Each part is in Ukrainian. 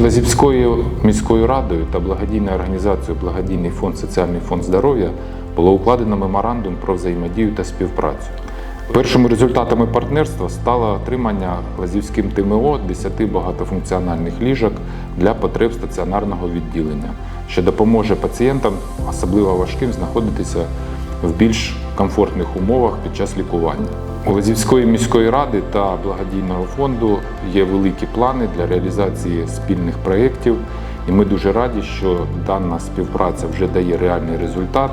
Лазівською міською радою та благодійною організацією Благодійний фонд Соціальний фонд здоров'я було укладено меморандум про взаємодію та співпрацю. Першими результатами партнерства стало отримання Лазівським ТМО 10 багатофункціональних ліжок для потреб стаціонарного відділення, що допоможе пацієнтам, особливо важким, знаходитися в більш комфортних умовах під час лікування. У міської ради та благодійного фонду є великі плани для реалізації спільних проєктів, і ми дуже раді, що дана співпраця вже дає реальний результат.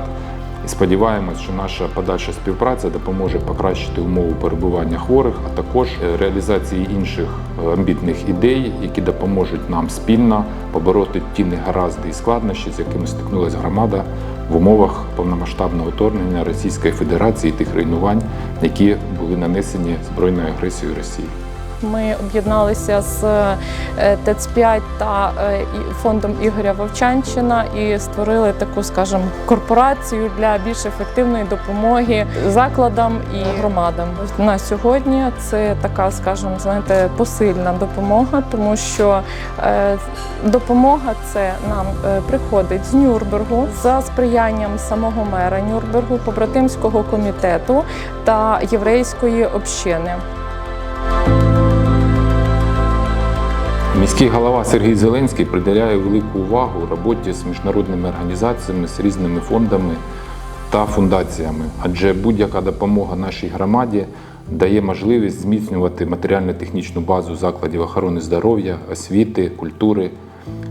І сподіваємось, що наша подальша співпраця допоможе покращити умови перебування хворих, а також е, реалізації інших е, амбітних ідей, які допоможуть нам спільно побороти ті негаразди і складнощі, з якими стикнулася громада в умовах повномасштабного вторгнення Російської Федерації і тих руйнувань, які були нанесені збройною агресією Росії. Ми об'єдналися з е, ТЕЦ-5 та е, фондом Ігоря Вовчанщина і створили таку, скажімо, корпорацію для більш ефективної допомоги закладам і громадам. На сьогодні це така, скажімо, знаєте, посильна допомога, тому що е, допомога це нам приходить з Нюрнбергу за сприянням самого мера Нюрнбергу, побратимського комітету та єврейської общини. Міський голова Сергій Зеленський приділяє велику увагу роботі з міжнародними організаціями, з різними фондами та фундаціями, адже будь-яка допомога нашій громаді дає можливість зміцнювати матеріально-технічну базу закладів охорони здоров'я, освіти, культури,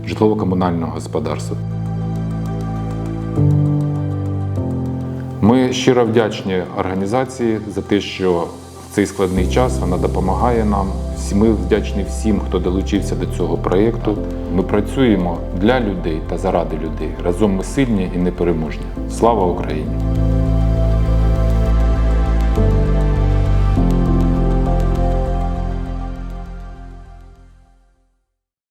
житлово-комунального господарства. Ми щиро вдячні організації за те, що цей складний час вона допомагає нам. Ми вдячні всім, хто долучився до цього проєкту. Ми працюємо для людей та заради людей. Разом ми сильні і непереможні. Слава Україні!